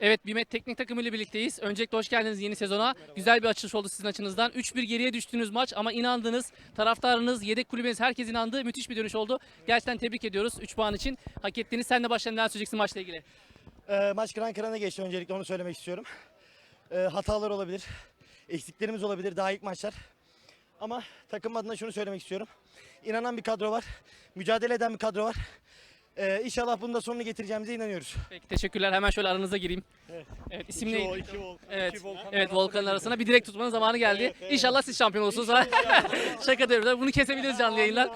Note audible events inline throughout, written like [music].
Evet Bimet Teknik Takımı ile birlikteyiz. Öncelikle hoş geldiniz yeni sezona. Güzel bir açılış oldu sizin açınızdan. 3-1 geriye düştüğünüz maç ama inandınız. Taraftarınız, yedek kulübeniz herkes inandı. Müthiş bir dönüş oldu. Gerçekten tebrik ediyoruz 3 puan için. Hak ettiğiniz. Sen de başla neler söyleyeceksin maçla ilgili? Ee, maç kıran kırana geçti öncelikle onu söylemek istiyorum. Ee, hatalar olabilir, eksiklerimiz olabilir daha ilk maçlar. Ama takım adına şunu söylemek istiyorum. İnanan bir kadro var, mücadele eden bir kadro var. Ee, inşallah bunun da sonunu getireceğimize inanıyoruz. Peki teşekkürler. Hemen şöyle aranıza gireyim. Evet. Evet isim neydi? iki Volkan, Evet. iki Volkan Evet Volkan'ın arasına bir direkt tutmanın zamanı geldi. Evet, evet. İnşallah siz şampiyon olursunuz. [laughs] Şaka diyorum. Bunu kesebiliriz canlı yayınlar.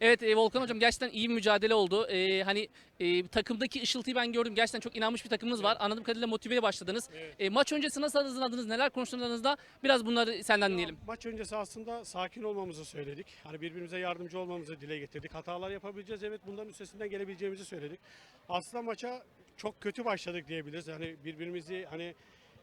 Evet e, Volkan hocam gerçekten iyi bir mücadele oldu. E, hani e, takımdaki ışıltıyı ben gördüm. Gerçekten çok inanmış bir takımımız var. Anladığım kadarıyla motiveye başladınız. E, maç öncesi nasıl hazırlandınız? Neler konuştunuz? Biraz bunları senden dinleyelim. Maç öncesi aslında sakin olmamızı söyledik. Hani birbirimize yardımcı olmamızı dile getirdik. Hatalar yapabileceğiz. Evet bunların üstesinden gelebileceğimizi söyledik. Aslında maça çok kötü başladık diyebiliriz. Hani birbirimizi hani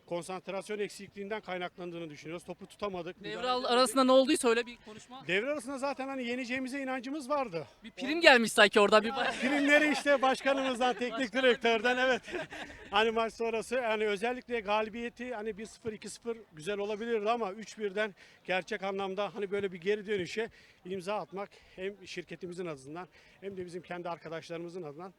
konsantrasyon eksikliğinden kaynaklandığını düşünüyoruz. Topu tutamadık. Devre al- arasında ne olduysa öyle bir konuşma. Devre arasında zaten hani yeneceğimize inancımız vardı. Bir prim gelmiş sanki orada. Bir Primleri işte başkanımızdan, [laughs] teknik direktörden evet. [laughs] Hani maç sonrası yani özellikle galibiyeti hani 1-0 2-0 güzel olabilirdi ama 3-1'den gerçek anlamda hani böyle bir geri dönüşe imza atmak hem şirketimizin adından hem de bizim kendi arkadaşlarımızın adından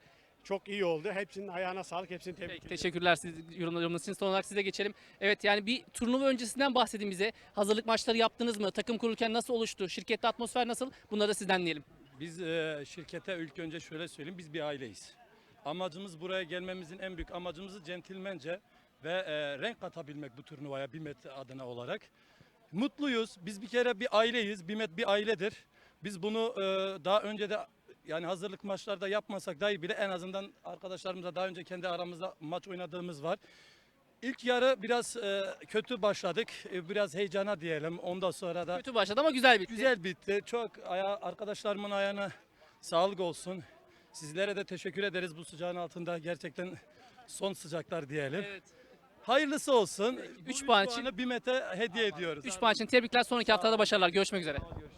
çok iyi oldu. Hepsinin ayağına sağlık, hepsini tebrik Peki, ederim. teşekkürler siz yorumlarınız için. Son olarak size geçelim. Evet yani bir turnuva öncesinden bahsedin bize. Hazırlık maçları yaptınız mı? Takım kurulurken nasıl oluştu? Şirkette atmosfer nasıl? Bunları da sizden dinleyelim. Biz e, şirkete ilk önce şöyle söyleyeyim biz bir aileyiz. Amacımız buraya gelmemizin en büyük amacımızı centilmence ve e, renk katabilmek bu turnuvaya BİMET adına olarak. Mutluyuz. Biz bir kere bir aileyiz. BİMET bir ailedir. Biz bunu e, daha önce de yani hazırlık maçlarda yapmasak dahi bile en azından arkadaşlarımızla daha önce kendi aramızda maç oynadığımız var. İlk yarı biraz e, kötü başladık. E, biraz heyecana diyelim. Ondan sonra da Kötü başladı ama güzel bitti. Güzel bitti. Çok aya, arkadaşlarımın ayağına sağlık olsun. Sizlere de teşekkür ederiz bu sıcağın altında. Gerçekten son sıcaklar diyelim. Evet. Hayırlısı olsun. üç Bu puan üç için- puanı BİMET'e hediye ediyoruz. 3 puan için tebrikler. Sonraki haftada başarılar. Görüşmek üzere. Görüşürüz.